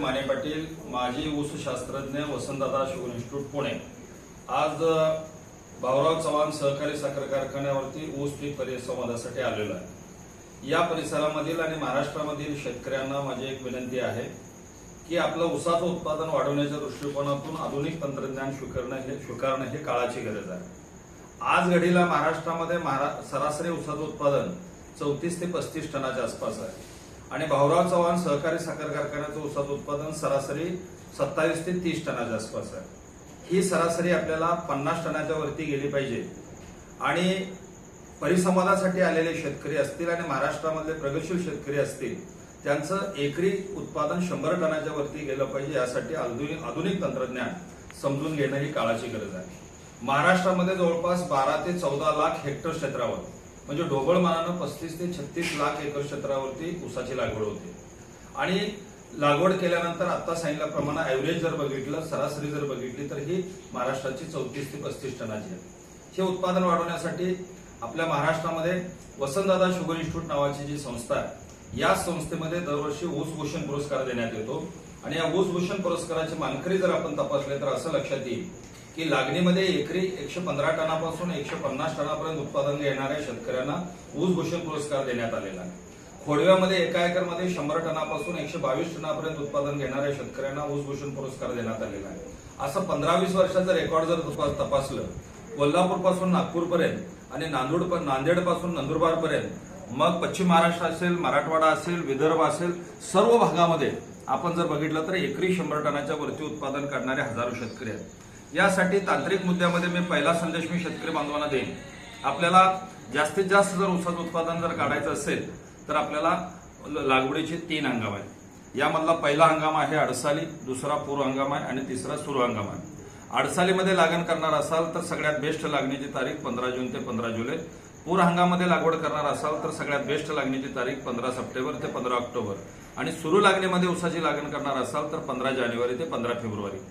माने पाटील माजी ऊस शास्त्रज्ञ वसंतदादा शुगर इन्स्टिट्यूट पुणे. आज भाऊराव चव्हाण सहकारी साखर कारखान्यावरती ऊस पीक परिसंवादासाठी आलेलो आहे. या परिसरामधील आणि महाराष्ट्रामधील शेतकऱ्यांना माझी एक विनंती आहे की आपलं ऊसाचं उत्पादन वाढवण्याच्या दृष्टिकोनातून आधुनिक तंत्रज्ञान स्वीकारणं हे स्वीकारणं हे काळाची गरज आहे. आज घडीला महाराष्ट्रामध्ये महारा सरासरी ऊसाचं उत्पादन चौतीस ते पस्तीस टनाच्या आसपास आहे. आणि भाऊराव चव्हाण सहकारी साखर कारखान्याचं ऊसाचं उत्पादन सरासरी सत्तावीस ते तीस टनाच्या आसपास आहे. ही सरासरी आपल्याला पन्नास टनाच्या वरती गेली पाहिजे. आणि परिसंवादासाठी आलेले शेतकरी असतील आणि महाराष्ट्रामधले प्रगतशील शेतकरी असतील त्यांचं एकरी उत्पादन शंभर टनाच्या वरती गेलं पाहिजे यासाठी आधुनिक आधुनिक तंत्रज्ञान समजून घेणं ही काळाची गरज आहे. महाराष्ट्रामध्ये जवळपास बारा ते चौदा लाख हेक्टर क्षेत्रावर म्हणजे ढोबळ मानानं पस्तीस ते छत्तीस लाख एकर क्षेत्रावरती ऊसाची लागवड होते. आणि लागवड केल्यानंतर आता सांगितल्याप्रमाणे ऍव्हरेज जर बघितलं सरासरी जर बघितली तर ही महाराष्ट्राची चौतीस ते पस्तीस टनाची आहे. हे उत्पादन वाढवण्यासाठी आपल्या महाराष्ट्रामध्ये वसंतदादा शुगर इन्स्टिट्यूट नावाची जी संस्था आहे या संस्थेमध्ये दरवर्षी ऊस भूषण पुरस्कार देण्यात येतो. आणि या ऊस भूषण पुरस्काराचे मानकरी जर आपण तपासले तर असं लक्षात येईल की लागणीमध्ये एकरी एकशे पंधरा टनापासून एकशे पन्नास टनापर्यंत उत्पादन घेणाऱ्या शेतकऱ्यांना ऊस भूषण पुरस्कार देण्यात आलेला आहे. खोडव्यामध्ये एका एकरमध्ये शंभर टनापासून एकशे बावीस टनापर्यंत उत्पादन घेणाऱ्या शेतकऱ्यांना ऊस भूषण पुरस्कार देण्यात आलेला आहे. असं पंधरा वीस वर्षाचं रेकॉर्ड जर तपासलं कोल्हापूरपासून नागपूरपर्यंत आणि नांदूड नांदेडपासून नंदुरबारपर्यंत मग पश्चिम महाराष्ट्र असेल मराठवाडा असेल विदर्भ असेल सर्व भागामध्ये आपण जर बघितलं तर एकरी शंभर टनाच्या वरती उत्पादन करणारे हजारो शेतकरी आहेत. यासाठी तांत्रिक मुद्द्यामध्ये मी पहिला संदेश मी शेतकरी बांधवांना देईन. आपल्याला जास्तीत जास्त जर ऊसाचं उत्पादन जर काढायचं असेल तर आपल्याला ल- लागवडीचे तीन हंगाम आहेत. यामधला पहिला हंगाम आहे अडसाली दुसरा पूर्व हंगाम आहे आणि तिसरा सुरू हंगाम आहे. अडसालीमध्ये लागण करणार असाल तर सगळ्यात बेस्ट लागणीची तारीख पंधरा जून ते पंधरा जुलै. पूर हंगामध्ये लागवड करणार असाल तर सगळ्यात बेस्ट लागणीची तारीख पंधरा सप्टेंबर ते पंधरा ऑक्टोबर. आणि सुरू लागणीमध्ये ऊसाची लागण करणार असाल तर पंधरा जानेवारी ते पंधरा फेब्रुवारी.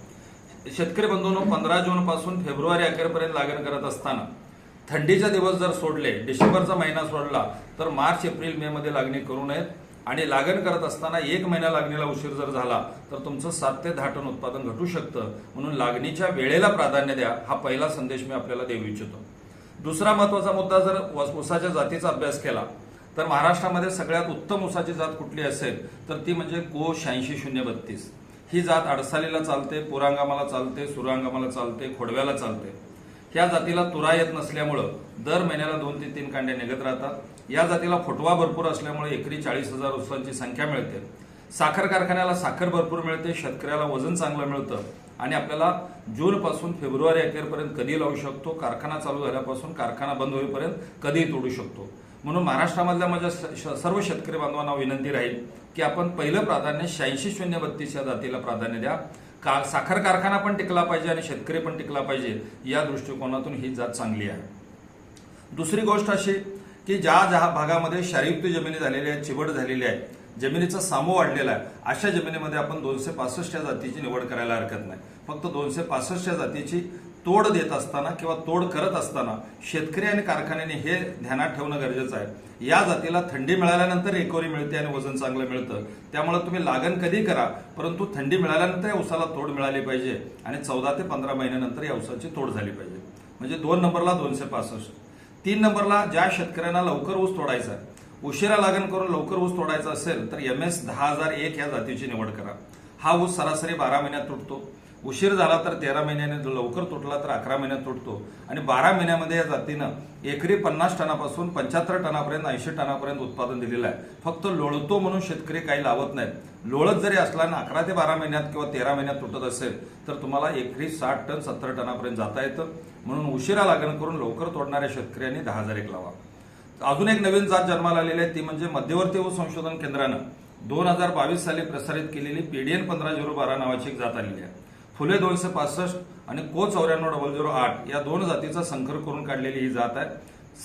शेतकरी बंधूंनो पंधरा जून पासून फेब्रुवारी अखेरपर्यंत लागण करत असताना थंडीचे दिवस जर सोडले डिसेंबरचा महिना सोडला तर मार्च एप्रिल मे मध्ये लागणी करू नयेत. आणि लागण करत असताना एक महिना लागणीला उशीर जर झाला तर तुमचं सात ते दहा टन उत्पादन घटू शकतं. म्हणून लागणीच्या वेळेला प्राधान्य द्या हा पहिला संदेश मी आपल्याला देऊ इच्छितो. दुसरा महत्त्वाचा मुद्दा जर उसाच्या जातीचा अभ्यास केला तर महाराष्ट्रामध्ये सगळ्यात उत्तम ऊसाची जात कुठली असेल तर ती म्हणजे को शहाऐंशी शून्य बत्तीस. ही जात अडसालीला चालते पुरांगामाला चालते सुरांगामाला चालते खोडव्याला चालते. ह्या जातीला तुरा येत नसल्यामुळं दर महिन्याला दोन ते तीन कांड्या निघत राहतात. या जातीला फुटवा भरपूर असल्यामुळे एकरी चाळीस हजार ऊसांची संख्या मिळते. साखर कारखान्याला साखर भरपूर मिळते शेतकऱ्याला वजन चांगलं मिळतं. आणि आपल्याला जूनपासून फेब्रुवारी अखेरपर्यंत कधी लावू शकतो? कारखाना चालू झाल्यापासून कारखाना बंद होईपर्यंत कधीही तोडू शकतो. म्हणून महाराष्ट्रामधल्या माझ्या स- श- सर्व शेतकरी बांधवांना विनंती राहील की आपण पहिलं प्राधान्य शहाऐंशी शून्य बत्तीस या जातीला प्राधान्य द्या. का साखर कारखाना पण टिकला पाहिजे आणि शेतकरी पण टिकला पाहिजे या दृष्टिकोनातून ही जात चांगली आहे. दुसरी गोष्ट अशी की ज्या ज्या भागामध्ये क्षारयुक्त जमिनी झालेल्या आहेत चिवड झालेली आहे जमिनीचा सामो वाढलेला आहे अशा जमिनीमध्ये आपण दोनशे पासष्ट या जातीची निवड करायला हरकत नाही. फक्त दोनशे पासष्ट या जातीची तोड देत असताना किंवा तोड करत असताना शेतकरी आणि कारखान्याने हे ध्यानात ठेवणं गरजेचं आहे. या जातीला थंडी मिळाल्यानंतर रिकव्हरी मिळते आणि वजन चांगलं मिळतं. त्यामुळे तुम्ही लागण कधी करा परंतु थंडी मिळाल्यानंतर या उसाला तोड मिळाली पाहिजे आणि चौदा ते पंधरा महिन्यानंतर या उसाची तोड झाली पाहिजे. म्हणजे दोन नंबरला दोनशे पासष्ट. तीन नंबरला ज्या शेतकऱ्यांना लवकर ऊस तोडायचा आहे उशिरा लागण करून लवकर ऊस तोडायचा असेल तर एम एस दहा हजार एक या जातीची निवड करा. हा ऊस सरासरी बारा महिन्यात तुटतो. उशीर झाला तर तेरा महिन्याने लवकर तुटला तर अकरा महिन्यात तुटतो. आणि बारा महिन्यामध्ये या जातीनं एकरी पन्नास टनापासून पंच्याहत्तर टनापर्यंत ऐंशी टनापर्यंत उत्पादन दिलेलं आहे. फक्त लोळतो म्हणून शेतकरी काही लावत नाहीत. लोळत जरी असला आणि अकरा ते बारा महिन्यात किंवा तेरा महिन्यात तुटत असेल तर तुम्हाला एकरी साठ टन सत्तर टनापर्यंत जाता येतं. म्हणून उशिरा लागण करून लवकर तोडणाऱ्या शेतकऱ्यांनी दहा हजार एक लावा. अजून एक नवीन जात जन्माला आलेली आहे ती म्हणजे मध्यवर्ती ऊस संशोधन केंद्रानं दोन हजार बावीस साली प्रसारित केलेली पीडीएन पंधरा झिरो बारा नावाची एक जात आलेली आहे. फुले दोनशे पासष्ट आणि को चौऱ्याण्णव डबल झिरो आठ या दोन जातीचा संकर करून काढलेली ही जात आहे.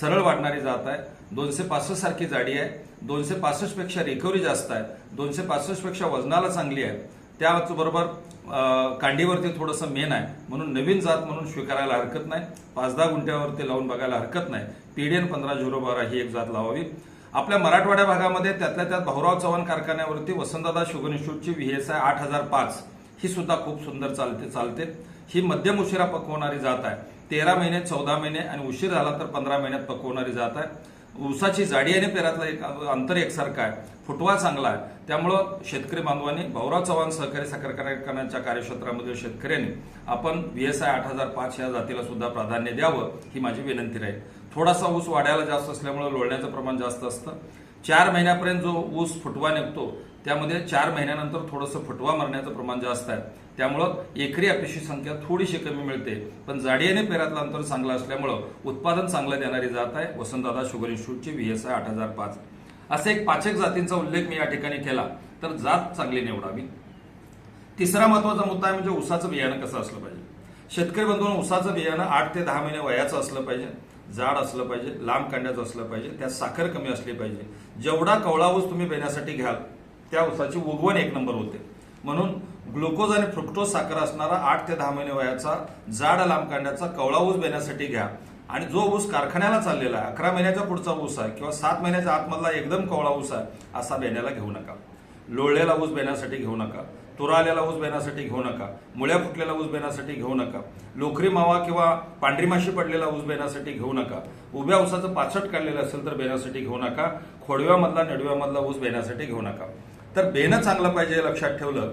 सरळ वाढणारी जात आहे. दोनशे पासष्ट सारखी जाडी आहे. दोनशे पासष्टपेक्षा रिकव्हरी जास्त आहे. दोनशे पासष्टपेक्षा वजनाला चांगली आहे. त्याचबरोबर कांडीवरती थोडंसं मेन आहे. म्हणून नवीन जात म्हणून स्वीकारायला हरकत नाही. पाच दहा गुंठ्यावरती लावून बघायला हरकत नाही. पीडीएन पंधरा झिरो बारा ही एक जात लावावी. आपल्या मराठवाड्या भागामध्ये त्यातल्या त्यात भाऊराव चव्हाण कारखान्यावरती वसंतदादा शुगर इन्स्टिट्यूटची व्ही एस आय आठ हजार पाच ही सुद्धा खूप सुंदर चालते चालते. ही मध्यम उशिरा पकवणारी जात आहे. तेरा महिने चौदा महिने आणि उशीर झाला तर पंधरा महिन्यात पकवणारी जात आहे. ऊसाची जाडी आणि पेरातलं एक अंतर एकसारखं आहे. फुटवा चांगला आहे. त्यामुळं शेतकरी बांधवांनी भाऊराव चव्हाण सहकारी साखर कारखान्याच्या कार्यक्षेत्रामधील शेतकऱ्यांनी आपण व्ही एस आय आठ हजार पाच या जातीला सुद्धा प्राधान्य द्यावं ही माझी विनंती राहील. थोडासा ऊस वाढायला जास्त असल्यामुळे लोळण्याचं प्रमाण जास्त असतं. चार महिन्यापर्यंत जो ऊस फुटवा निघतो त्यामध्ये चार महिन्यानंतर थोडंसं फुटवा मारण्याचं प्रमाण जास्त आहे. त्यामुळं एकरी अपेक्षित संख्या थोडीशी कमी मिळते. पण जाडियाने पेरातलं अंतर चांगलं असल्यामुळं उत्पादन चांगलं देणारी जात आहे. वसंतदादा शुगर इन्स्टिट्यूटची व्ही एस आय आठ हजार पाच. असे एक पाचक जातींचा उल्लेख मी या ठिकाणी केला. तर जात चांगली निवडावी. तिसरा महत्त्वाचा मुद्दा आहे म्हणजे उसाचं बियाणं कसं असलं पाहिजे? शेतकरी बंधूंनो उसाचं बियाणं आठ ते दहा महिने वयाचं असलं पाहिजे. जाड असलं पाहिजे लांब कांड्याचं असलं पाहिजे. त्यात साखर कमी असली पाहिजे. जेवढा कवळा ऊस तुम्ही पेण्यासाठी घ्याल त्या ऊसाची उगवण एक नंबर होते. म्हणून ग्लुकोज आणि फ्रुक्टोज साखर असणारा आठ ते दहा महिने वयाचा जाड लांब कांड्याचा कवळा ऊस बेण्यासाठी घ्या. आणि जो ऊस कारखान्याला चाललेला आहे अकरा महिन्याचा पुढचा ऊस आहे किंवा सात महिन्याच्या आतमधला एकदम कवळा ऊस आहे असा बेण्याला घेऊ नका. लोळलेला ऊस बेण्यासाठी घेऊ नका. तुरालेला ऊस बेण्यासाठी घेऊ नका. मुळ्या फुटलेला ऊस बेण्यासाठी घेऊ नका. लोखरी मावा किंवा पांढरी माशी पडलेला ऊस बेण्यासाठी घेऊ नका. उभ्या ऊसाचं पाचट काढलेलं असेल तर बेण्यासाठी घेऊ नका. खोडव्यामधला नडव्यामधला ऊस बेण्यासाठी घेऊ नका. तर बेनं चांगलं पाहिजे लक्षात ठेवलं.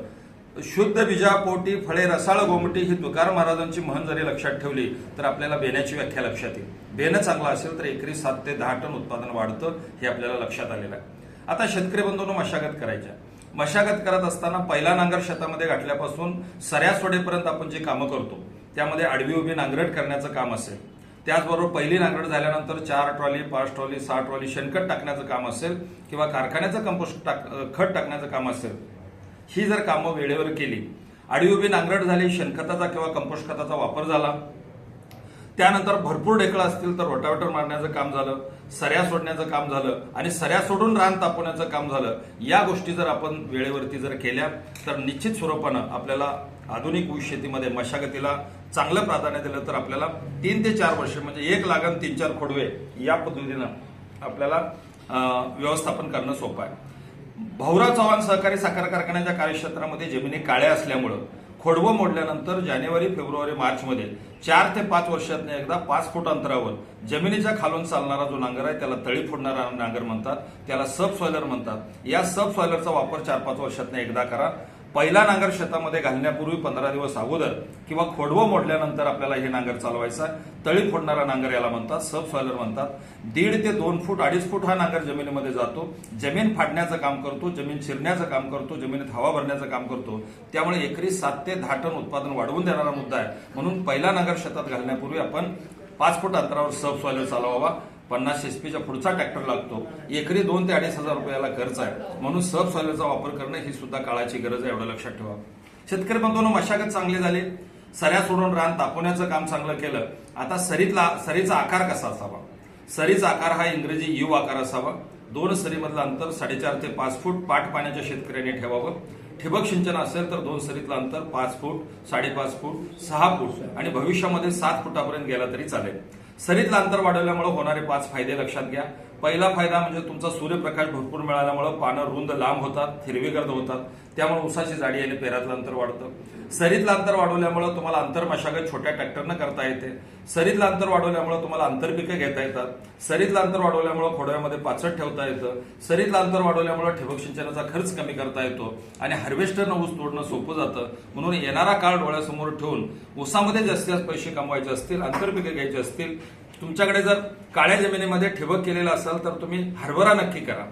शुद्ध बीजापोटी फळे रसाळ गोमटी ही तुकार महाराजांची म्हण जरी लक्षात ठेवली तर आपल्याला बेण्याची व्याख्या लक्षात येईल. बेनं चांगलं असेल तर एकरी सात ते दहा टन उत्पादन वाढतं हे आपल्याला लक्षात आलेलं आहे. आता शेतकरी बंधूंनो मशागत करायच्या. मशागत करत असताना पहिला नांगर शेतामध्ये घातल्यापासून सऱ्या सोडेपर्यंत आपण जे कामं करतो त्यामध्ये आडवी उभी नांगरट करण्याचं काम असेल. त्याचबरोबर पहिली नांगरट झाल्यानंतर चार ट्रॉली पाच ट्रॉली सहा ट्रॉली शेणखत टाकण्याचं काम असेल किंवा कारखान्याचं कंपोस्ट टाक खत टाकण्याचं काम असेल ही जर कामं वेळेवर केली आडवी उभी नांगरट झाली शेणखताचा किंवा कंपोस्ट खताचा वापर झाला त्यानंतर भरपूर ढेकळं असतील तर रोटावेटर मारण्याचं काम झालं सऱ्या सोडण्याचं काम झालं आणि सऱ्या सोडून रान तापवण्याचं काम झालं या गोष्टी जर आपण वेळेवरती जर केल्या तर निश्चित स्वरूपानं आपल्याला आधुनिक ऊस शेतीमध्ये मशागतीला चांगलं प्राधान्य दिलं तर आपल्याला तीन ते चार वर्ष म्हणजे एक लागण तीन चार खोडवे या पद्धतीनं आपल्याला व्यवस्थापन करणं सोपं आहे. भाऊराव चव्हाण सहकारी साखर कारखान्याच्या कार्यक्षेत्रामध्ये जमिनी काळ्या असल्यामुळं खोडवं मोडल्यानंतर जानेवारी फेब्रुवारी मार्चमध्ये चार ते पाच वर्षातनं एकदा पाच फूट अंतरावर जमिनीच्या खालून चालणारा जो नांगर आहे त्याला तळी फोडणारा नांगर म्हणतात त्याला सब सॉयलर म्हणतात. या सब सॉयलरचा वापर चार पाच वर्षातनं एकदा करा. पहिला नांगर शेतामध्ये घालण्यापूर्वी पंधरा दिवस अगोदर किंवा खोडवं मोडल्यानंतर आपल्याला हे नांगर चालवायचा आहे. तळी फोडणारा नांगर याला म्हणतात सब सॉयलर म्हणतात. दीड ते दोन फूट अडीच फूट हा नांगर जमिनीमध्ये जातो. जमीन फाडण्याचं काम करतो जमीन चिरण्याचं काम करतो जमिनीत हवा भरण्याचं काम करतो. त्यामुळे एकरी सात ते दहा टन उत्पादन वाढवून देणारा मुद्दा आहे. म्हणून पहिला नांगर शेतात घालण्यापूर्वी आपण पाच फूट अंतरावर सब सॉयलर चालवावा. पन्नास एसपीच्या पुढचा ट्रॅक्टर लागतो. एकरी दोन ते अडीच हजार रुपयाला खर्च आहे. म्हणून सब सॉयलरचा वापर करणं ही सुद्धा काळाची गरज आहे एवढं लक्षात ठेवा. शेतकरी बंधूंनो मशागत चांगली झाली. सऱ्या सोडून रान तापवण्याचं काम चांगलं केलं. आता सरीतला सरीचा आकार कसा असावा? सरीचा आकार हा इंग्रजी यू आकार असावा. दोन सरीमधलं अंतर साडेचार ते पाच फूट पाठ पाण्याच्या शेतकऱ्यांनी ठेवावं. ठिबक सिंचन असेल तर दोन सरीतलं अंतर पाच फूट साडेपाच फूट सहा फूट आणि भविष्यामध्ये सात फुटापर्यंत गेला तरी चालेल. सरीतलं अंतर वाढवल्यामुळे होणारे पाच फायदे लक्षात घ्या. पहिला फायदा म्हणजे तुमचा सूर्यप्रकाश भरपूर मिळाल्यामुळं पानं रुंद लांब होतात हिरवीगर्द होतात. त्यामुळे उसाची जाडी आणि पेरातलं अंतर वाढतं. सरीतलं अंतर वाढवल्यामुळे तुम्हाला अंतर मशागत छोट्या ट्रॅक्टरनं करता येते. सरीतलं अंतर वाढवल्यामुळे तुम्हाला आंतरपिकं घेता येतात. सरीतलं अंतर वाढवल्यामुळे खोडव्यामध्ये पाचट ठेवता येतं. सरीतलं अंतर वाढवल्यामुळे ठिबक सिंचनाचा खर्च कमी करता येतो आणि हार्वेस्टरनं ऊस तोडणं सोपं जातं. म्हणून येणारा काळ डोळ्यासमोर ठेवून ऊसामध्ये जास्तीत जास्त पैसे कमवायचे असतील आंतरपिकं घ्यायची असतील तुमच्याकडे जर काळ्या जमिनीमध्ये ठिबक केलेलं असेल तर तुम्ही हरभरा नक्की करा.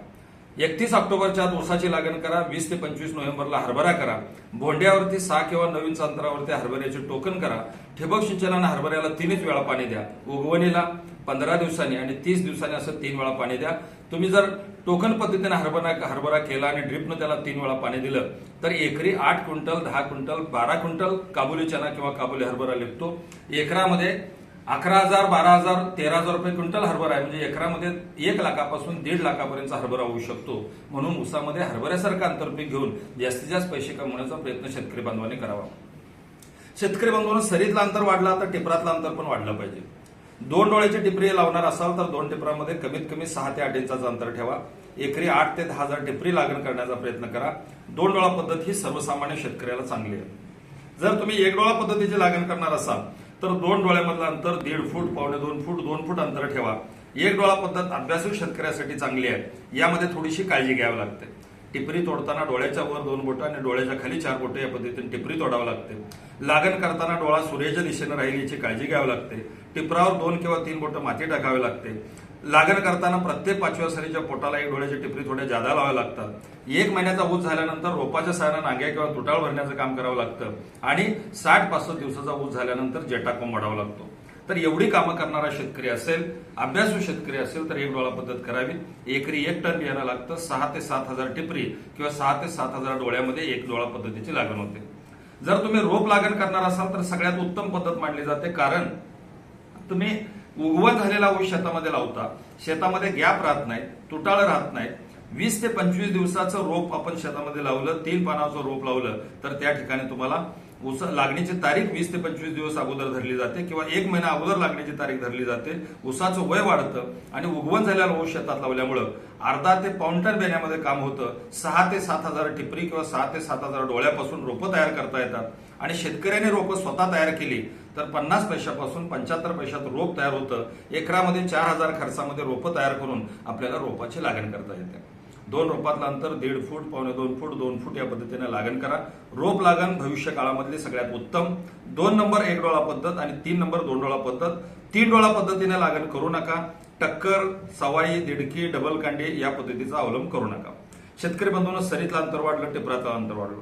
एकतीस ऑक्टोबरच्या आत ऊसाची लागण करा वीस ते पंचवीस नोव्हेंबरला हरभरा करा. भोंड्यावरती सहा किंवा नवीन इंच अंतरावरती हरभऱ्याचे टोकन करा. ठिबक सिंचनानं हरभऱ्याला तीनच वेळा पाणी द्या. उगवणीला पंधरा दिवसांनी आणि तीस दिवसांनी असं तीन वेळा पाणी द्या. तुम्ही जर टोकन पद्धतीने हरभरा हरभरा केला आणि ड्रिपनं त्याला तीन वेळा पाणी दिलं तर एकरी आठ क्विंटल दहा क्विंटल बारा क्विंटल काबुली चना किंवा काबुली हरभरा लिपतो. एकरामध्ये अकरा हजार बारा हजार तेरा हजार रुपये क्विंटल हरभरा आहे. म्हणजे एकरामध्ये एक लाखापासून दीड लाखापर्यंत हरभरा होऊ शकतो. म्हणून ऊसामध्ये हरभऱ्यासारखं आंतरपीक घेऊन जास्तीत जास्त पैसे कमवण्याचा प्रयत्न शेतकरी बांधवांनी करावा. शेतकरी बांधवांना सरीतलं अंतर वाढला तर टिपरातलं अंतर पण वाढलं पाहिजे. दोन डोळ्याची टिपरी लावणार असाल तर दोन टिपरामध्ये कमीत कमी सहा ते आठ इंचाचं अंतर ठेवा. एकरी आठ ते दहा हजार टिपरी लागण करण्याचा प्रयत्न करा. दोन डोळा पद्धत ही सर्वसामान्य शेतकऱ्याला चांगली आहे. जर तुम्ही एक डोळा पद्धतीची लागण करणार असाल तर दोन डोळ्यामधलं अंतर दीड फूट पावणे दोन फूट दोन फूट अंतर ठेवा. एक डोळा पद्धत अभ्यासू शेतकऱ्यासाठी चांगली आहे. यामध्ये थोडीशी काळजी घ्यावी लागते. टिपरी तोडताना डोळ्याच्या वर दोन बोटं आणि डोळ्याच्या खाली चार बोटं या पद्धतीने टिपरी तोडावं लागते. लागण करताना डोळा सूर्याच्या दिशेने राहील याची काळजी घ्यावी लागते. टिपरावर दोन किंवा तीन बोटं माती टाकावी लागते. लागण करताना प्रत्येक पाचव्या सरीच्या पोटाला एक डोळ्याची टिपरी थोड्या जादा लावाव्या लागतात. एक महिन्याचा ऊस झाल्यानंतर रोपाच्या सहाय्यानं नाग्या किंवा तुटाळ भरण्याचं काम करावं लागतं. आणि साठ पासष्ट दिवसाचा ऊस झाल्यानंतर जेटा कोंब वाढावा लागतो. तर एवढी कामं करणारा शेतकरी असेल अभ्यासू शेतकरी असेल तर एक डोळा पद्धत करावी. एकरी एक टन बियाणं लागतं सहा ते सात हजार टिपरी किंवा सहा ते सात हजार डोळ्यामध्ये एक डोळा पद्धतीची लागण होते. जर तुम्ही रोप लागण करणार असाल तर सगळ्यात उत्तम पद्धत मानली जाते. कारण तुम्ही उगवत झालेला ऊस शेतामध्ये लावता. शेतामध्ये गॅप राहत नाही तुटाळ राहत नाही. वीस ते पंचवीस दिवसाचं रोप आपण शेतामध्ये लावलं तीन पानाचं रोप लावलं तर त्या ठिकाणी तुम्हाला ऊस लागणीची तारीख वीस ते पंचवीस दिवस अगोदर धरली जाते किंवा एक महिना अगोदर लागण्याची तारीख धरली जाते. ऊसाचं वय वाढतं आणि उगवण झालेला ऊस शेतात लावल्यामुळं अर्धा ते पाऊंटन बेण्यामध्ये काम होतं. सहा ते सात हजार टिपरी किंवा सहा ते सात हजार डोळ्यापासून रोपं तयार करता येतात. आणि शेतकऱ्याने रोपं स्वतः तयार केली तर पन्नास पैशापासून पंच्याहत्तर पैशात रोप तयार होतं. एकरामध्ये चार हजार खर्चामध्ये रोपं तयार करून आपल्याला रोपाची लागण करता येते. दोन रोपातलं अंतर दीड फूट पावणे दोन फूट दोन फूट या पद्धतीने लागण करा. रोप लागण भविष्य काळामधली सगळ्यात उत्तम. दोन नंबर एक डोळा पद्धत आणि तीन नंबर दोन डोळा पद्धत. तीन डोळा पद्धतीने लागण करू नका. टक्कर सवाई दिडकी डबल कांडी या पद्धतीचा अवलंब करू नका. शेतकरी बंधून सरीतलं अंतर वाढलं टिपरातलं अंतर वाढलं.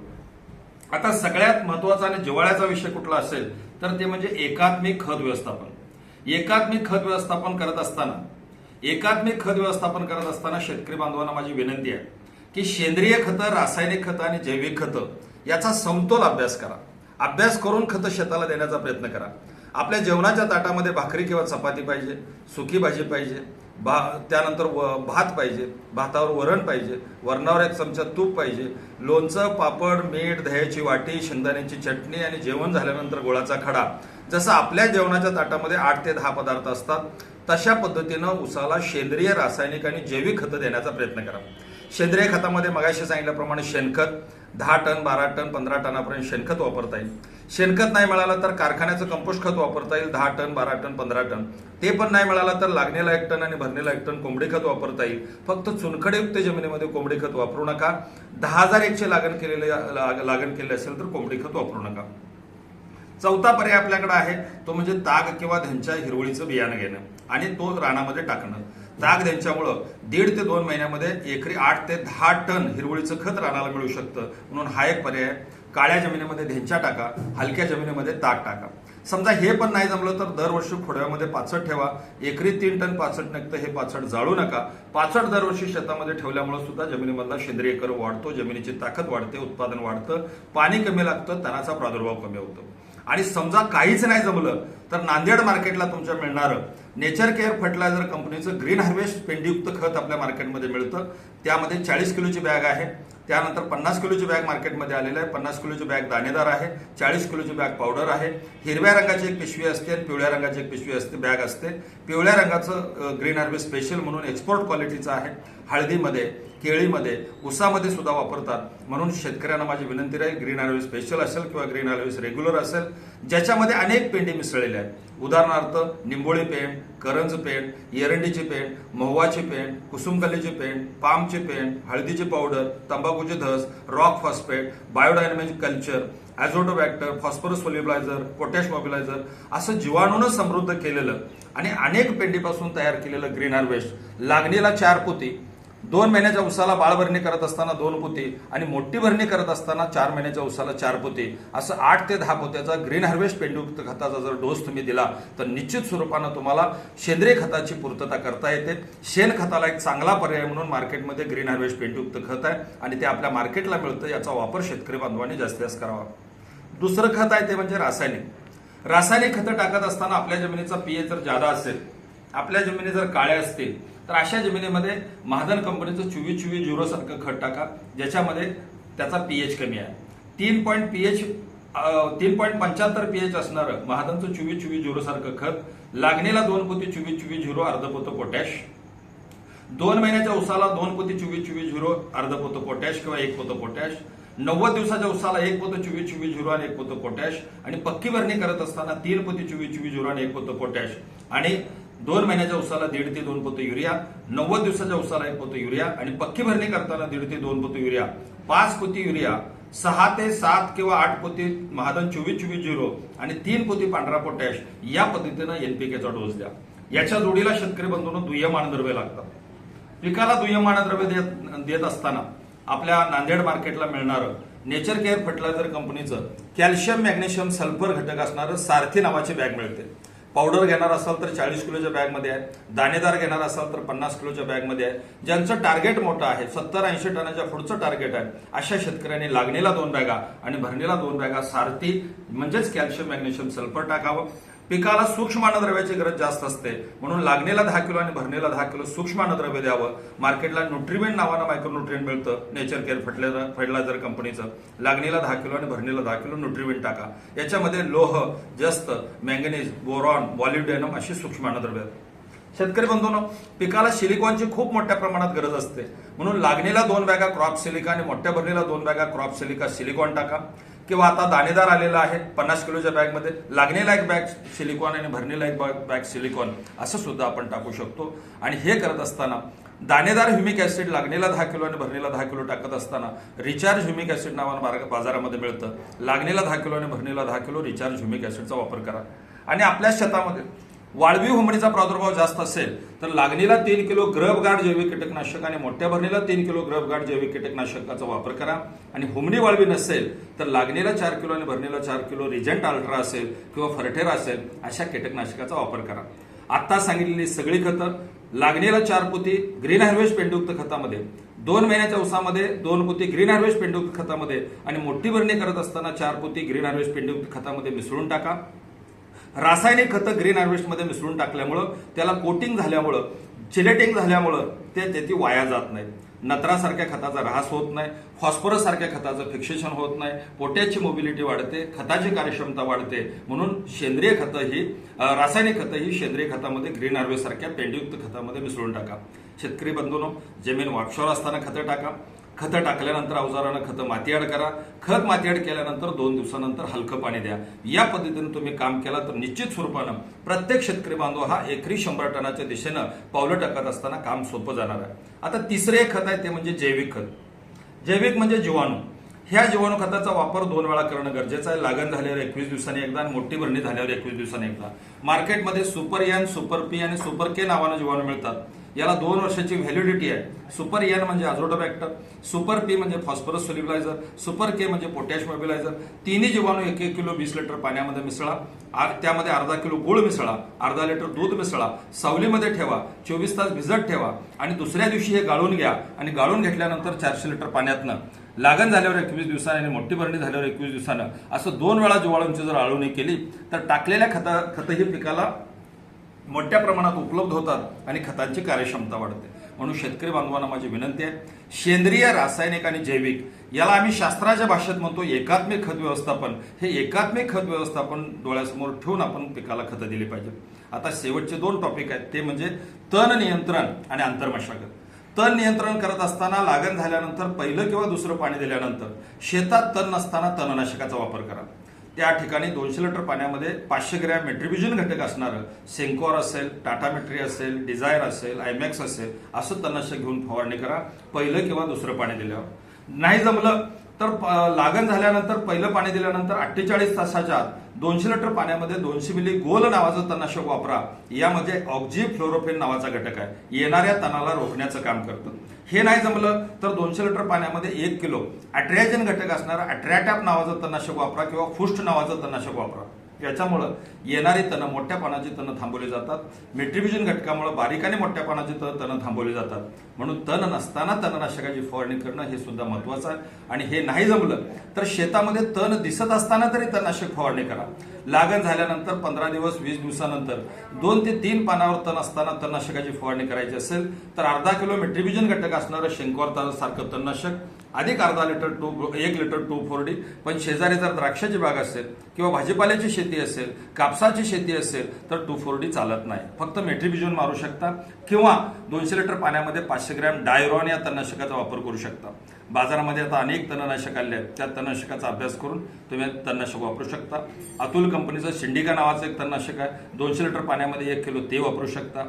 आता सगळ्यात महत्त्वाचा आणि जिव्हाळ्याचा विषय कुठला असेल तर ते म्हणजे एकात्मिक खत व्यवस्थापन. एकात्मिक खत व्यवस्थापन करत असताना एकात्मिक खत व्यवस्थापन करत असताना शेतकरी बांधवांना माझी विनंती आहे की सेंद्रिय खतं रासायनिक खतं आणि जैविक खतं याचा समतोल अभ्यास करा. अभ्यास करून खतं शेताला देण्याचा प्रयत्न करा. आपल्या जेवणाच्या ताटामध्ये भाकरी किंवा चपाती पाहिजे सुकी भाजी पाहिजे भा त्यानंतर व- भात पाहिजे भातावर वरण पाहिजे वरणावर एक चमचा तूप पाहिजे लोणचं पापड मीठ दह्याची वाटी शेंगदाण्याची चटणी आणि जेवण झाल्यानंतर गोळाचा खडा. जसं आपल्या जेवणाच्या ताटामध्ये आठ ते दहा पदार्थ असतात तशा पद्धतीनं उसाला सेंद्रिय रासायनिक आणि जैविक खतं देण्याचा प्रयत्न करा. सेंद्रिय खतामध्ये मगाशी सांगितल्याप्रमाणे शेणखत दहा टन बारा टन पंधरा टनापर्यंत शेणखत वापरता येईल. शेणखत नाही मिळालं तर कारखान्याचं कंपोस्ट खत वापरता येईल दहा टन बारा टन पंधरा टन. ते पण नाही मिळालं तर लागणीला एक टन आणि भरणीला एक टन कोंबडी खत वापरता येईल. फक्त चुनखडेयुक्त जमिनीमध्ये कोंबडी खत वापरू नका. दहा हजार एकशे लागण केलेले लाग- लागण केले असेल तर कोंबडी खत वापरू नका. चौथा पर्याय आपल्याकडे आहे तो म्हणजे ताग किंवा त्यांच्या हिरवळीचं बियाणं घेणं आणि तो रानामध्ये टाकणं. ताग त्यांच्यामुळं दीड ते दोन महिन्यामध्ये एकरी आठ ते दहा टन हिरवळीचं खत रानाला मिळू शकतं. म्हणून हा एक पर्याय काळ्या जमिनीमध्ये धेंच्या टाका हलक्या जमिनीमध्ये ताग टाका. समजा हे पण नाही जमलं तर दरवर्षी खोड्यामध्ये पाचट ठेवा. एकरी तीन टन पाचट निघतं हे पाचट जाळू नका. पाचट दरवर्षी शेतामध्ये ठेवल्यामुळे सुद्धा जमिनीमधला सेंद्रिय कर वाढतो जमिनीची ताकद वाढते उत्पादन वाढतं पाणी कमी लागतं तणाचा प्रादुर्भाव कमी होतो. आणि समजा काहीच नाही जमलं तर नांदेड मार्केटला तुमच्या मिळणारं. नेचर केअर फर्टिलायझर कंपनीचं ग्रीन हार्वेस्ट पेंडीयुक्त खत आपल्या मार्केटमध्ये मिळतं. त्यामध्ये चाळीस किलोची बॅग आहे. त्यानंतर पन्नास किलोची बॅग मार्केटमध्ये आलेलं आहे. पन्नास किलोची बॅग दाणेदार आहे. चाळीस किलोची बॅग पावडर आहे. हिरव्या रंगाची एक पिशवी असते आणि पिवळ्या रंगाची एक पिशवी असते बॅग असते. पिवळ्या रंगाचं ग्रीन हार्वेस्ट स्पेशल म्हणून एक्सपोर्ट क्वालिटीचं आहे. हळदीमध्ये केळीमध्ये उसामध्ये सुद्धा वापरतात. म्हणून शेतकऱ्यांना माझी विनंती राहील ग्रीन हार्वेस्ट स्पेशल असेल किंवा ग्रीन हार्वेस्ट रेग्युलर असेल ज्याच्यामध्ये अनेक पेंडी मिसळलेल्या आहेत. उदाहरणार्थ निंबोळी पेंड करंज पेंड एरंडीची पेंड महुवाची पेंड कुसुमकलीचे पेंड पामची पेंड हळदीची पावडर तंबाखूची Dhas rock phosphate biodynamic culture azotobacter phosphorus solubiliser potash mobiliser असं जीवाणूनं समृद्ध केलेलं आणि अनेक पेंडीपासून तयार केलेलं ग्रीन हार्वेस्ट लागणीला चार पोती. दोन महिन्याच्या उसाला बाळभरणी करत असताना दोन पोती आणि मोठी भरणी करत असताना चार महिन्याच्या उसाला चार पोती असं आठ ते दहा पोत्याचा ग्रीन हार्वेस्ट पेंडयुक्त खताचा जर डोस तुम्ही दिला तर निश्चित स्वरूपानं तुम्हाला सेंद्रिय खताची पूर्तता करता येते. शेण खताला एक चांगला पर्याय म्हणून मार्केटमध्ये ग्रीन हार्वेस्ट पेंडयुक्त खत आहे आणि ते आपल्या मार्केटला मिळतं याचा वापर शेतकरी बांधवांनी जास्तीत जास्त करावा. दुसरं खत आहे ते म्हणजे रासायनिक. रासायनिक खतं टाकत असताना आपल्या जमिनीचा पीएच जर जादा असेल आपल्या जमिनी जर काळ्या असतील तर अशा जमिनीमध्ये महाजन कंपनीचं चोवीस चोवीस झिरो सारखं खत टाका ज्याच्यामध्ये त्याचा पीएच कमी आहे. तीन पॉईंट पीएच तीन पॉईंट पंच्याहत्तर पीएच असणारं महाजनचं चोवीस चोवीस झिरो सारखं खत लागणीला दोन पोती चोवीस चोवीस झिरो अर्ध पोतं पोटॅश. दोन महिन्याच्या उसाला दोन पोती चोवीस चोवीस झिरो अर्ध पोतं पोटॅश किंवा एक पोतं पोटॅश. नव्वद दिवसाच्या उसाला एक पोतं चोवीस चोवीस झिरो आणि एक पोतं पोटॅश. आणि पक्की भरणी करत असताना तीन पोती चोवीस चोवीस झिरो आणि एक पोतं पोटॅश. आणि दोन महिन्याच्या उसाला दीड ते दोन पोतं युरिया नव्वद दिवसाच्या उसाला एक पोतं युरिया आणि पक्की भरणी करताना दीड ते दोन पोतं युरिया. पाच पोती युरिया सहा ते सात किंवा आठ पोती महादन चोवीस चोवीस झिरो आणि तीन पोती पांढरा पोटॅश या पद्धतीनं एनपीकेचा डोस द्या. याच्या जोडीला शेतकरी बंधून दुय्यम द्रव्य लागतात. पिकाला दुय्यम द्रव्य देत देत असताना आपल्या नांदेड मार्केटला मिळणारं नेचर केअर फर्टिलायझर कंपनीचं कॅल्शियम मॅग्नेशियम सल्फर घटक असणारं सारथी नावाची बॅग मिळते. पावडर घेणार असाल तर चाळीस किलोच्या बॅगमध्ये आहे. दाणेदार घेणार असाल तर पन्नास किलोच्या बॅगमध्ये आहे. ज्यांचं टार्गेट मोठं आहे सत्तर ऐंशी टनाच्या पुढचं टार्गेट आहे अशा शेतकऱ्यांनी लागणीला दोन बॅगा आणि भरणीला दोन बॅगा सारथी म्हणजेच कॅल्शियम मॅग्नेशियम सल्फर टाकावं. पिकाला सूक्ष्म अन्नद्रव्याची गरज जास्त असते. म्हणून लागणीला दहा किलो आणि भरणीला दहा किलो सूक्ष्म अन्नद्रव्य द्यावं. मार्केटला न्यूट्रिमेंट नावानं मायक्रोन्युट्रिएंट मिळतं. नेचर केअर फर्टिलायझर फर्टिलायझर कंपनीचं. लागणीला दहा किलो आणि भरणीला दहा किलो न्यूट्रिमेंट टाका. याच्यामध्ये लोह जस्त मॅंगनीज बोरॉन बॉलिडेनम अशी सूक्ष्म अन्नद्रव्य शेतकरी बंधून पिकाला सिलिकॉनची खूप मोठ्या प्रमाणात गरज असते. म्हणून लागणीला दोन बॅगा क्रॉप सिलिका आणि मोठ्या भरणीला दोन बॅगा क्रॉप सिलिका सिलिकॉन टाका. किंवा आता दाणेदार आलेला आहे पन्नास किलोच्या बॅगमध्ये लागणीला एक बॅग सिलिकॉन आणि भरणीला एक बॅग बॅग सिलिकॉन असं सुद्धा आपण टाकू शकतो. आणि हे करत असताना दाणेदार ह्युमिक ऍसिड लागणीला दहा किलो आणि भरणीला दहा किलो टाकत असताना रिचार्ज ह्युमिक ऍसिड नावानं बारा- बाजारामध्ये मिळतं. लागणीला दहा किलो आणि भरणीला दहा किलो रिचार्ज ह्युमिक ऍसिडचा वापर करा. आणि आपल्या शेतामध्ये वाळवी हुमणीचा प्रादुर्भाव जास्त असेल तर लागणीला तीन किलो ग्रबगाड जैविक कीटकनाशक आणि मोठ्या भरणीला तीन किलो ग्रबगाड जैविक कीटकनाशकाचा वापर करा. आणि हुमणी वाळवी नसेल तर लागणीला चार किलो आणि भरणीला चार किलो रिजंट अल्ट्रा असेल किंवा फर्टेरा असेल अशा कीटकनाशकाचा वापर करा. आत्ता सांगितलेली सगळी खतं लागणीला चार पोती ग्रीन हार्वेस्ट पेंडुक्त खतामध्ये दोन महिन्याच्या उसामध्ये दोन पोती ग्रीन हार्वेस्ट पेंडुक्त खतामध्ये आणि मोठी भरणी करत असताना चार पोती ग्रीन हार्वेस्ट पेंडुक्त खतामध्ये मिसळून टाका. रासायनिक खतं ग्रीन हार्वेस्टमध्ये मिसळून टाकल्यामुळं त्याला कोटिंग झाल्यामुळं चिलेटिंग झाल्यामुळं ते त्याची वाया जात नाही नत्रासारख्या खताचा ऱ्हास होत नाही फॉस्फरस सारख्या खताचं फिक्सेशन होत नाही पोट्याची मोबिलिटी वाढते खताची कार्यक्षमता वाढते. म्हणून सेंद्रिय खतं ही रासायनिक खतं ही सेंद्रिय खतामध्ये ग्रीन हार्वेस्ट सारख्या पेंडयुक्त खतामध्ये मिसळून टाका. शेतकरी बंधूनो जमीन वापशावर असताना खतं टाका. खतं टाकल्यानंतर अवजारानं खतं मातीआड करा. खत मातीआड केल्यानंतर दोन दिवसानंतर हलकं पाणी द्या. या पद्धतीने तुम्ही काम केलं तर निश्चित स्वरूपानं प्रत्येक शेतकरी बांधव हा एकरी शंभर टनाच्या दिशेनं पावलं टाकत असताना काम सोपं जाणार आहे. आता तिसरे एक खत आहे ते म्हणजे जैविक खत. जैविक म्हणजे जीवाणू. ह्या जीवाणू खताचा वापर दोन वेळा करणं गरजेचं आहे. लागण झाल्यावर एकवीस दिवसांनी एकदा आणि मोठी भरणी झाल्यावर एकवीस दिवसांनी एकदा. मार्केटमध्ये सुपर एन सुपर पी आणि सुपर के नावानं जीवाणू मिळतात. याला दोन वर्षाची व्हॅलिडिटी आहे. सुपर एन म्हणजे अझोटोबॅक्टर सुपर पी म्हणजे फॉस्फरस सोल्युबलायझर सुपर के म्हणजे पोटॅश मोबिलायझर तिन्ही जीवाणू एक एक किलो वीस लिटर पाण्यामध्ये मिसळा. त्यामध्ये अर्धा किलो गुळ मिसळा अर्धा लिटर दूध मिसळा. सावलीमध्ये ठेवा चोवीस तास भिजत ठेवा आणि दुसऱ्या दिवशी हे गाळून घ्या आणि गाळून घेतल्यानंतर चारशे लिटर पाण्यातनं. लागण झाल्यावर एकवीस दिवसानं आणि मोठी भरणी झाल्यावर एकवीस दिवसानं. असं दोन वेळा जीवाणूंची जर आळवणी केली तर टाकलेल्या खता खतं ही पिकाला मोठ्या प्रमाणात उपलब्ध होतात आणि खतांची कार्यक्षमता वाढते. म्हणून शेतकरी बांधवांना माझी विनंती आहे सेंद्रिय रासायनिक आणि जैविक याला आम्ही शास्त्राच्या भाषेत म्हणतो एकात्मिक खत व्यवस्थापन. हे एकात्मिक खत व्यवस्थापन डोळ्यासमोर ठेवून आपण पिकाला खतं दिली पाहिजे आता शेवटचे दोन टॉपिक आहेत. ते म्हणजे तण नियंत्रण आणि आंतरमशागत. तण नियंत्रण करत असताना लागण झाल्यानंतर पहिलं किंवा दुसरं पाणी दिल्यानंतर शेतात तण नसताना तणनाशकाचा वापर करा. त्या ठिकाणी दोनशे लिटर पाण्यामध्ये पाचशे ग्रॅम मेट्रिब्युजन घटक असणारं सेंकॉर असेल टाटा मेट्री असेल डिझायर असेल आयमॅक्स असेल असं तणनाशक घेऊन फवारणी करा. पहिलं किंवा दुसरं पाणी दिल्यावर. नाही जमलं तर लागण झाल्यानंतर पहिलं पाणी दिल्यानंतर अठ्ठेचाळीस तासाच्या आत दोनशे लिटर पाण्यामध्ये दोनशे मिली गोल नावाचं तणनाशक वापरा. यामध्ये ऑक्झी फ्लोरोफेन नावाचा घटक आहे. येणाऱ्या तणाला रोखण्याचं काम करतं. हे नाही जमलं तर दोनशे लिटर पाण्यामध्ये एक किलो अट्रॅजन घटक असणारं अट्रॅटॅप नावाचं तणनाशक वापरा किंवा फुस्ट नावाचं तणनाशक वापरा. याच्यामुळं येणारी तणं मोठ्या पानाची तणं थांबवली जातात. मेट्रिब्युजन घटकामुळं बारीकाने मोठ्या पानाची तण तणं थांबवली जातात. म्हणून तण नसताना तणनाशकाची फवारणी करणं हे सुद्धा महत्वाचं आहे. आणि हे नाही जमलं तर शेतामध्ये तण दिसत असताना तरी तणनाशक फवारणी करा. लागण झाल्यानंतर पंधरा दिवस वीस दिवसानंतर दोन ते तीन पानावर तण असताना तणनाशकाची फवारणी करायची असेल तर अर्धा किलो मेट्रिब्युजन घटक असणारं शेंकॉर सारखं तणनाशक अधिक अर्धा लिटर टू एक लिटर टू फोर डी पण शेजारी जर द्राक्षाची बाग असेल किंवा भाजीपाल्याची शेती असेल कापसाची शेती असेल तर टू फोर डी चालत नाही. फक्त मेट्री भिजवून मारू शकता किंवा दोनशे लिटर पाण्यामध्ये पाचशे ग्रॅम डायरॉन या तणनाशकाचा वापर करू शकता. बाजारामध्ये आता अनेक तणनाशक आले आहेत. त्या तणनाशकाचा अभ्यास करून तुम्ही तणनाशक वापरू शकता. अतुल कंपनीचं शिंडिका नावाचं एक तणनाशक आहे. दोनशे लिटर पाण्यामध्ये एक किलो ते वापरू शकता.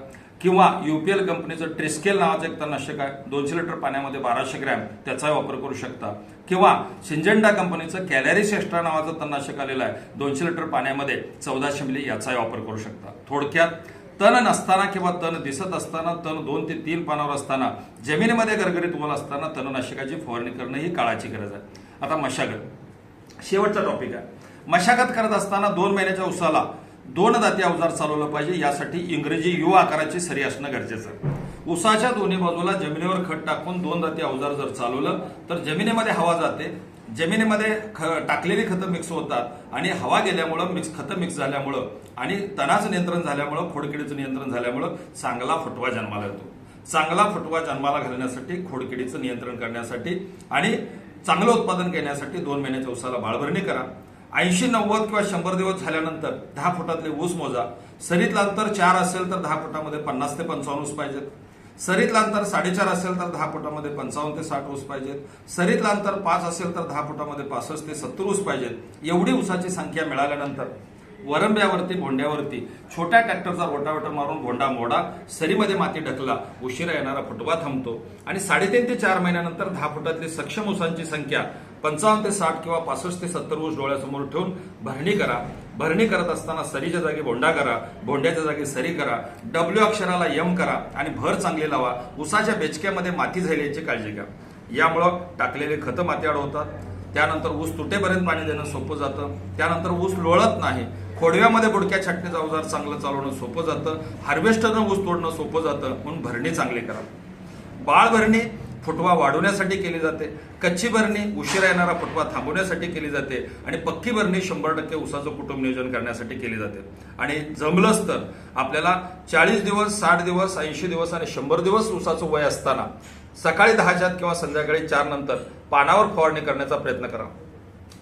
किंवा युपीएल कंपनीचं ट्रिस्केल नावाचं एक तणनाशक आहे. दोनशे लिटर पाण्यामध्ये बाराशे ग्रॅम त्याचा वापर करू शकता. किंवा सिंजेंडा कंपनीचं कॅलरी एक्स्ट्रा नावाचं तणनाशक आलेलं आहे. दोनशे लिटर पाण्यामध्ये चौदाशे मिली याचाही वापर करू शकता. थोडक्यात तण नसताना किंवा तण दिसत असताना तण दोन ते तीन पानावर असताना जमिनीमध्ये गरगरीत ओल असताना तणनाशकाची फवारणी करणं ही काळाची गरज आहे. आता मशागत. शेवटचा टॉपिक आहे. मशागत करत असताना दोन महिन्याच्या उसाला दोन दाती अवजार चालवलं पाहिजे यासाठी इंग्रजी यु आकाराची सरी असणं गरजेचं आहे. उसाच्या दोन्ही बाजूला जमिनीवर खत टाकून दोन दाती अवजार जर चालवलं तर जमिनीमध्ये हवा जाते. जमिनीमध्ये ख टाकलेली खतं मिक्स होतात आणि हवा गेल्यामुळं मिक्स खतं मिक्स झाल्यामुळं आणि तणाचं नियंत्रण झाल्यामुळं खोडकिडीचं नियंत्रण झाल्यामुळं चांगला फुटवा जन्माला येतो. चांगला फुटवा जन्माला घालण्यासाठी खोडकिडीचं नियंत्रण करण्यासाठी आणि चांगलं उत्पादन घेण्यासाठी दोन महिन्याच्या उसाला बाळभरणी करा. ऐंशी नव्वद किंवा शंभर दिवस झाल्यानंतर दहा फुटातले ऊस मोजा. सरीतलं अंतर चार असेल तर दहा फुटामध्ये पन्नास ते पंचावन्न ऊस पाहिजेत. सरीतलं अंतर साडेचार असेल तर दहा फुटामध्ये पंचावन्न ते साठ ऊस पाहिजेत. सरीतलं अंतर पाच असेल तर दहा फुटामध्ये पासष्ट ते सत्तर ऊस पाहिजेत. एवढी ऊसाची संख्या मिळाल्यानंतर वरंब्यावरती भोंड्यावरती छोट्या ट्रॅक्टरचा रोटावेटर मारून भोंडा मोडा. सरीमध्ये माती ढकला उशिरा येणारा फुटवा थांबतो. आणि साडेतीन ते चार महिन्यानंतर दहा फुटातली सक्षम ऊसांची संख्या पंचावन्न ते साठ किंवा पासष्ट ते सत्तर ऊस डोळ्यासमोर ठेवून भरणी करा. भरणी करत असताना सरीच्या जागी भोंडा करा भोंड्याच्या जागी सरी करा डब्ल्यू अक्षराला यम करा आणि भर चांगली लावा. ऊसाच्या बेचक्यामध्ये माती झाली याची काळजी घ्या. यामुळं टाकलेले खतं माती अडवतात त्यानंतर ऊस तुटेपर्यंत पाणी देणं सोपं जातं. त्यानंतर ऊस लोळत नाही. खोडव्यामध्ये बुडक्या छाटणीचा अवजार चांगलं चालवणं सोपं जातं. हार्वेस्टरनं ऊस तोडणं सोपं जातं. म्हणून भरणी चांगली करा. बाळ भरणी फुटवा वाढवण्यासाठी केली जाते. कच्ची भरणी उशिरा येणारा फुटवा थांबवण्यासाठी केली जाते आणि पक्की भरणी शंभर टक्के उसाचं कुटुंब नियोजन करण्यासाठी केली जाते. आणि जमलंच तर आपल्याला चाळीस दिवस साठ दिवस ऐंशी दिवस आणि शंभर दिवस उसाचं वय असताना सकाळी दहाच्यात किंवा संध्याकाळी चार नंतर पानावर फवारणी करण्याचा प्रयत्न करा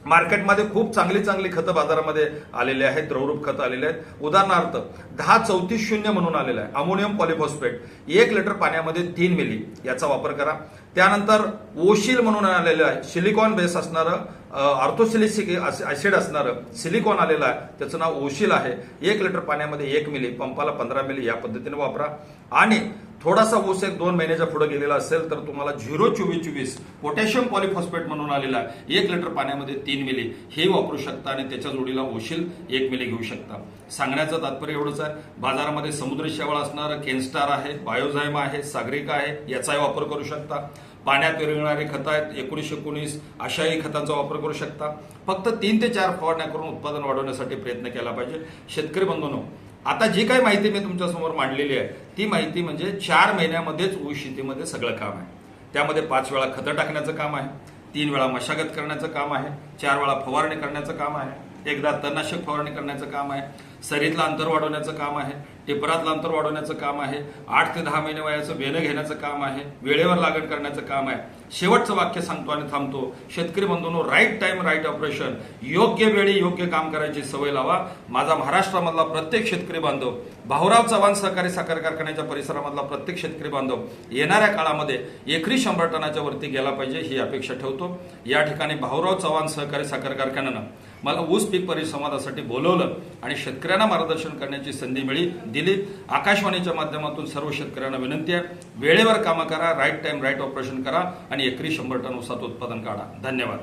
मार्केटमध्ये खूप चांगली चांगली खतं बाजारामध्ये आलेली आहेत द्रवरूप खतं आलेले आहेत. उदाहरणार्थ दहा चौतीस शून्य म्हणून आलेलं आहे अमोनियम पॉलिफॉस्फेट. एक लिटर पाण्यामध्ये तीन मिली याचा वापर करा. त्यानंतर ओशील म्हणून आलेलं आहे सिलिकॉन बेस असणारं ऑर्थोसिलिसिक ऍसिड असणारं सिलिकॉन आलेलं आहे. त्याचं नाव ओशील आहे. एक लिटर पाण्यामध्ये एक मिली पंपाला पंधरा मिली या पद्धतीने वापरा. आणि थोडासा ऊस एक दोन महिन्याच्या पुढे गेलेला असेल तर तुम्हाला झिरो चोवीस चोवीस पोटॅशियम पॉलिफॉस्फेट म्हणून आलेला एक लिटर पाण्यामध्ये तीन मिली हे वापरू शकता आणि त्याच्या जोडीला ओशील एक मिली घेऊ शकता. सांगण्याचं तात्पर्य एवढंच आहे. बाजारामध्ये समुद्री शेवाळ असणारं केनस्टार आहे बायोझायमा आहे सागरिका आहे याचाही वापर करू शकता. पाण्यात विरघणारे खतं आहेत एकोणीसशे एकोणीस अशाही खतांचा वापर करू शकता. फक्त तीन ते चार फवारण्या करून उत्पादन वाढवण्यासाठी प्रयत्न केला पाहिजे. शेतकरी बंधूंनो आता जी काही माहिती मी तुमच्यासमोर मांडलेली आहे ती माहिती म्हणजे चार महिन्यामध्येच ऊस शेतीमध्ये सगळं काम आहे. त्यामध्ये पाच वेळा खतं टाकण्याचं काम आहे तीन वेळा मशागत करण्याचं काम आहे चार वेळा फवारणी करण्याचं काम आहे एकदा तणनाशक फवारणी करण्याचं काम आहे सरीतलं अंतर वाढवण्याचं काम आहे टिपरातलं अंतर वाढवण्याचं काम आहे आठ ते दहा महिने वयाचं बेणं घेण्याचं काम आहे वेळेवर लागण करण्याचं काम आहे. शेवटचं वाक्य सांगतो आणि थांबतो. शेतकरी बंधूंनो राईट टाइम राईट ऑपरेशन योग्य वेळी योग्य काम करायची सवय लावा. माझा महाराष्ट्रामधला प्रत्येक शेतकरी बांधव भाऊराव चव्हाण सहकारी साखर कारखान्याच्या परिसरामधला प्रत्येक शेतकरी बांधव येणाऱ्या काळामध्ये एकरी शंभर टनाच्या वरती गेला पाहिजे ही अपेक्षा ठेवतो. या ठिकाणी भाऊराव चव्हाण सहकारी साखर कारखान्यानं मला ऊस पीक परिसंवादासाठी बोलवलं आणि शेतकऱ्यांना मार्गदर्शन करण्याची संधी मिळी दिली आकाशवाणीच्या माध्यमातून सर्व शेतकऱ्यांना विनंती आहे वेळेवर कामं करा राईट टाइम राईट ऑपरेशन करा आणि एकरी शंभर टन ऊसाचं उत्पादन काढा. धन्यवाद.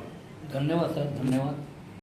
धन्यवाद सर धन्यवाद.